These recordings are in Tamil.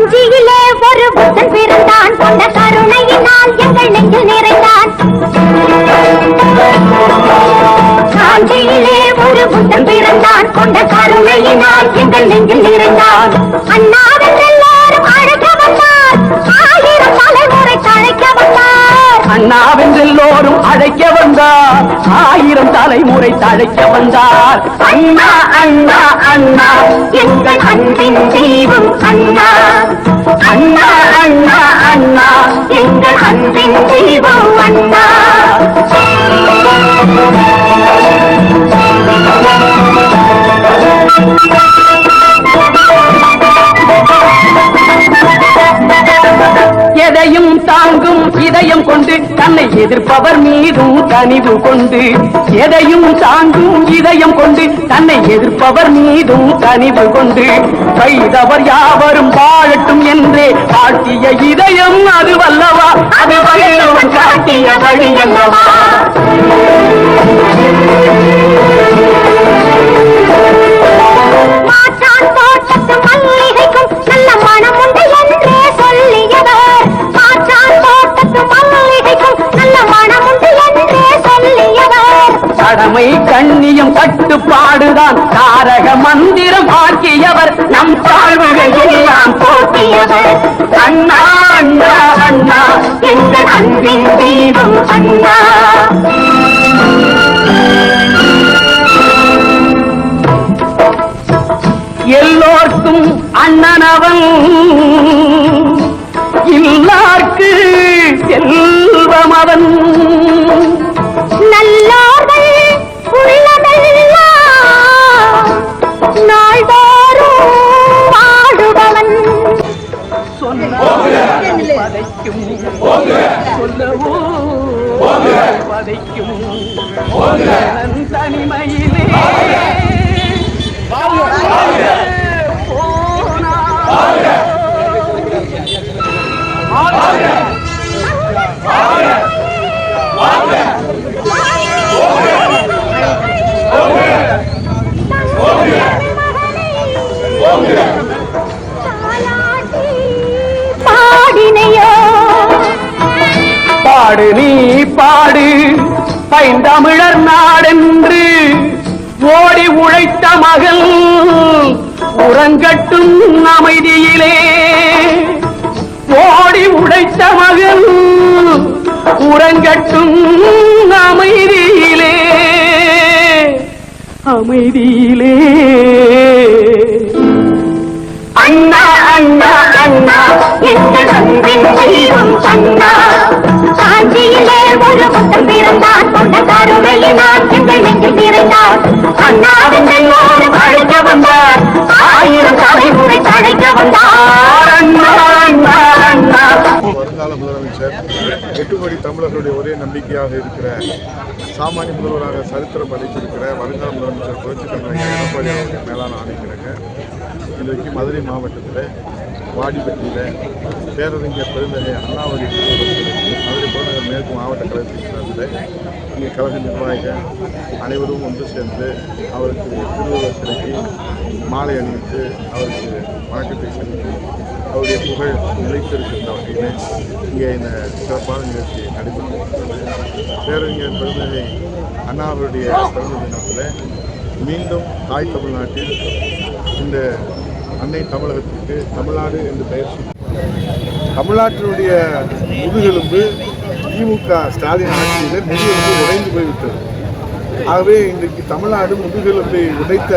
காஞ்சியிலே ஒரு புத்தன் பிறந்தான். கொண்ட கருணையினால் எங்கள் நெஞ்சில் நிறைந்தான். காஞ்சியிலே ஒரு புத்தன் பிறந்தான். கொண்ட கருணையினால் எங்கள் நெஞ்சில் நிறைந்தான். அண்ணாவின் எல்லாரும் அழைக்க வந்தார். ஆயிரம் தலைமுறை தழைக்க வந்தார். அண்ணாவென்றெல்லோரும் அழைக்க வந்தார். ஆயிரம் தலைமுறை தழைக்க வந்தார். அண்ணா அண்ணா அண்ணா. அன்பின் அண்ணா எதையும் தாங்கும் இதயம் கொண்டு தன்னை எதிர்ப்பவர் மீதும் கனிவு கொண்டு. எதையும் தாங்கும் இதயம் கொண்டு தன்னை எதிர்ப்பவர் மீதும் கனிவு கொண்டு கைதவர் யாவரும் வாழட்டும் என்றே காட்டிய இதயம் அது வல்லவா? அது வல்லவன் காட்டிய வழி அல்லவா கடமை கண்ணியம் கட்டுப்பாடுதான். தாரக மந்திரம் ஆக்கியவர் நம் தாழ்வுகள் எல்லாம் போக்கியவர் அண்ணா அண்ணா அண்ணா எங்கள் அன்பின் தீபம் அண்ணா. பதைக்கும் சொல்லவோ தனிமையிலே போனா பாடு நீ பாடு. பைந்தமிழர் நாடென்று ஓடி உழைத்த மகள் உறங்கட்டும் அமைதியிலே. ஓடி உழைத்த மகள் உறங்கட்டும் அமைதியிலே. அமைதியிலே. அண்ணா அண்ணா அண்ணா எங்கள் அன்பின் தெய்வம் அண்ணா காஞ்சியிலே ஒரு புத்தம் பிறந்தான் கொண்ட கருணையினால் எங்கள் நெஞ்சில் பிறந்தான் அண்ணாவின் எல்லோரும் அழைக்க வந்தார். ஆயிரம் தலைமுறை தழைக்க வந்தார். அண்ணா அண்ணா அண்ணா. வருங்கால முதலமைச்சர் எட்டு கோடி தமிழர்களுடைய ஒரே நம்பிக்கையாக இருக்கிற சாமானிய முதல்வராக சரித்திரம் படைத்திருக்கிற வருங்கால முதலமைச்சர் புரட்சித் தலைவர் எடப்பாடி அவர்கள் மேலான ஆணைக்கிறங்க இன்றைக்கு மதுரை மாவட்டத்தில் வாடிப்பட்டியில் பேரறிஞர் பெருந்தகை அண்ணாவதி மதுரை புறநகர் மேற்கு மாவட்ட கழகத்தின் சார்பில் இங்கே கழக நிர்வாகிகள் அனைவரும் ஒன்று சேர்ந்து அவருக்கு திருவுருவ சிலைக்கு மாலை அணிவித்து அவருக்கு வணக்கத்தை செலுத்தி அவருடைய புகழ் நிலைத்திருக்கின்ற வகையில் இங்கே இந்த சிறப்பான நிகழ்ச்சி நடைபெற்றிருக்கிறது. பேரறிஞர் பெருந்தகை அண்ணா அவருடைய பிறந்த தினத்தில் மீண்டும் தாய் தமிழ்நாட்டில் இந்த அன்னை தமிழகத்திற்கு தமிழ்நாடு என்று பெயர் தமிழ்நாட்டினுடைய முதுகெலும்பு திமுக ஸ்டாலின் ஆட்சியில் முதுகெலும்பு உடைந்து போய்விட்டது. ஆகவே இன்றைக்கு தமிழ்நாடு முதுகெலும்பை உடைத்த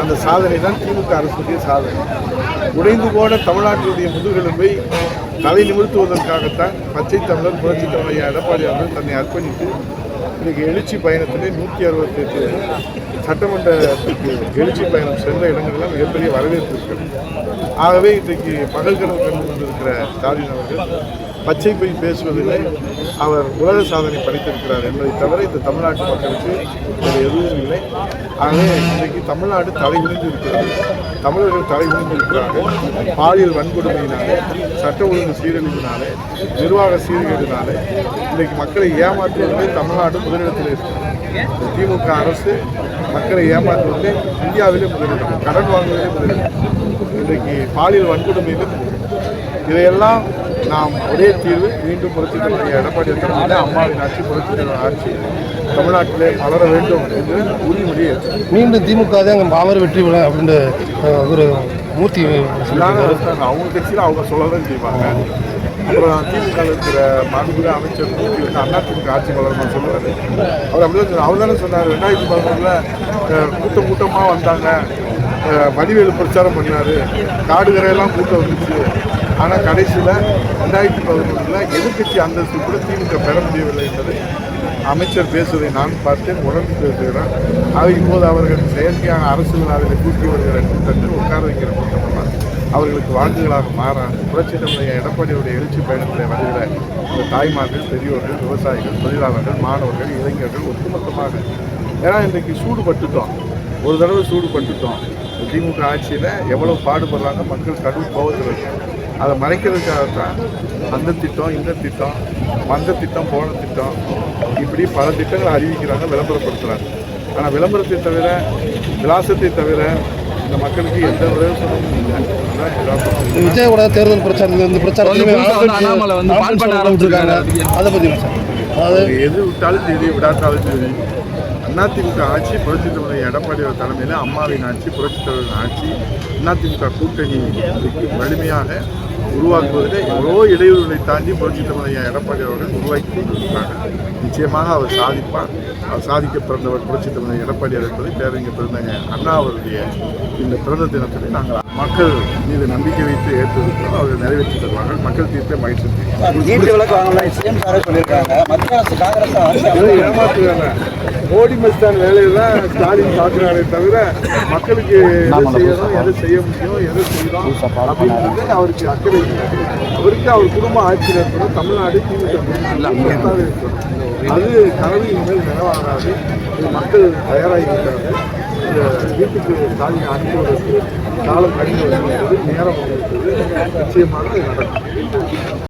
அந்த சாதனை தான் திமுக அரசுடைய சாதனை. உடைந்து போன தமிழ்நாட்டினுடைய முதுகெலும்பை தலை நிமிர்த்துவதற்காகத்தான் பச்சை தமிழர் புரட்சி தமிழர் எடப்பாடி அவர்கள் தன்னை அர்ப்பணித்து இன்றைக்கு எழுச்சி பயணத்திலே நூற்றி அறுபத்தி எட்டு சட்டமன்றத்துக்கு எழுச்சி பயணம் சென்ற இடங்களெல்லாம் மிகப்பெரிய வரவேற்பு இருக்கிறது. ஆகவே இன்றைக்கு பகல் கனவு கண்டு கொண்டிருக்கிற ஸ்டாலின் அவர்கள் பச்சை போய் பேசுவதில்லை. அவர் உலக சாதனை படைத்திருக்கிறார் என்பதை தவிர இந்த தமிழ்நாட்டு மக்களுக்கு இது எதுவும் இல்லை. ஆகவே இன்றைக்கு தமிழ்நாடு தலைகுனிந்து இருக்கிறது. தமிழர்கள் தலைகுனிந்து இருக்கிறார்கள். பாலியல் வன்கொடுமையினாலே சட்ட ஒழுங்கு சீரழிவினாலே நிர்வாக சீர்கேடுனாலே இன்றைக்கு மக்களை ஏமாற்றுவதிலே தமிழ்நாடு முதலிடத்தில் இருக்கிறது. திமுக அரசு மக்களை ஏமாற்றுவது இந்தியாவிலே முதலிடம் கடன் வாங்குவதிலே முதலிடம் இன்றைக்கு பாலியல் வன்கொடுமையிலே இதையெல்லாம் நாம் ஒரே தீர்வு மீண்டும் புரட்சி தலைவர் எடப்பாடி தலைமையில் அம்மாவின் ஆட்சி புரட்சி தலைவர் ஆட்சி தமிழ்நாட்டிலே மலர வேண்டும் என்று உறுதிமொழி மீண்டும் திமுக தான் அங்கே மாபெரும் வெற்றி பெறும் அப்படின்ற ஒரு மூர்த்தி. அவங்க கட்சியில் அவங்க சொல்லதான் செய்வாங்க. அப்புறம் திமுக இருக்கிற மாண்புமிகு அமைச்சர் மூர்த்தி வந்து அண்ணா திமுக ஆட்சி வளரணும்னு சொல்லுவாரு அவர் அப்படிதான் சொன்னார். அவர் தானே சொன்னார். ரெண்டாயிரத்தி பதினொன்றில் கூட்டம் கூட்டமாக வந்தாங்க. வடிவேலு பிரச்சாரம் பண்ணார். காடுகரையெல்லாம் கூட்டம் வந்துச்சு. ஆனால் கடைசியில் ரெண்டாயிரத்தி பதினொன்றில் எதிர்கட்சி அந்தஸ்து கூட திமுக பெற முடியவில்லை என்பதை அமைச்சர் பேசுவதை நான் பார்த்தேன். உடனே பேசுகிறேன். ஆக இப்போது அவர்கள் செயற்கையான அரசு விழாவில் கூட்டி வருகிற கூட்டத்தில் உட்கார வைக்கிற கூட்டமெல்லாம் அவர்களுக்கு வாக்குகளாக மாற புரட்சியினுடைய எடப்பாடியுடைய எழுச்சி பயணத்தில் வருகிற இந்த தாய்மார்கள் பெரியோர்கள் விவசாயிகள் தொழிலாளர்கள் மாணவர்கள் இளைஞர்கள் ஒட்டுமொத்தமாக ஏன்னா இன்றைக்கு சூடு பட்டுட்டோம். ஒரு தடவை சூடு பட்டுட்டோம். திமுக ஆட்சியில் எவ்வளோ பாடுபடுறாங்க மக்கள் கடும் கோபத்தில் இருக்காங்க. அதை மறைக்கிறதுக்காகத்தான் அந்த திட்டம் இந்த திட்டம் வந்த திட்டம் போன திட்டம் இப்படி பல திட்டங்களை அறிவிக்கிறாங்க விளம்பரப்படுத்துகிறாங்க ஆனால் விளம்பரத்தை தவிர விலாசத்தை தவிர இந்த மக்களுக்கு எந்த பிரயோசனமும் இல்லை. விஜயோட தேர்தல் பிரச்சாரத்தில் இந்த விட்டுருக்காங்க அதை பற்றி சார் அதாவது அவங்க எது விட்டாலும் சரி விடாட்டாலும் சரி அதிமுக ஆட்சி புரட்சி தலைவர் எடப்பாடியோட தலைமையில் அம்மாவின் ஆட்சி புரட்சி தலைவரின் ஆட்சி அதிமுக கூட்டணி வலிமையாக உருவாக்குவதில் எவ்வளோ இடையூறுகளை தாண்டி புரட்சி தலைவர் எடப்பாடி அவர்கள் உருவாக்கி கொண்டிருக்கிறாங்க நிச்சயமாக அவர் சாதிப்பார். அவர் சாதிக்க பிறந்தவர் புரட்சி தலைவர் எடப்பாடியார் என்பதை பேரறிஞர் பிறந்தங்க அண்ணா அவருடைய இந்த பிறந்த தினத்தில் நாங்கள் மக்கள் மீது நம்பிக்கை வைத்து ஏற்றிருக்கிறோம் அவர்கள் நிறைவேற்றி தருவார்கள். மக்கள் தீர்ப்பை மகிழ்ச்சி தெரிவிக்கிறோம். மோடி மஸ்தான் வேலையை தான் ஸ்டாலின் பார்க்குறாரே தவிர மக்களுக்கு எதை செய்யணும் எதை செய்ய முடியும் எதை செய்யணும் அப்படின்றது அவருக்கு அக்கறை இல்லை. அவருக்கு அவர் குடும்ப ஆட்சியில் இருக்கணும் தமிழ்நாடு திமுக அது கனவு இனிமேல் நினைவாகாது இது மக்கள் தயாராகி இருக்கிறாங்க. இந்த வீட்டுக்கு ஸ்டாலின் அனுப்புவதற்கு காலம் கடிந்து வருகிறது நேரம் வந்துவிட்டது நிச்சயமாக நடக்கும்.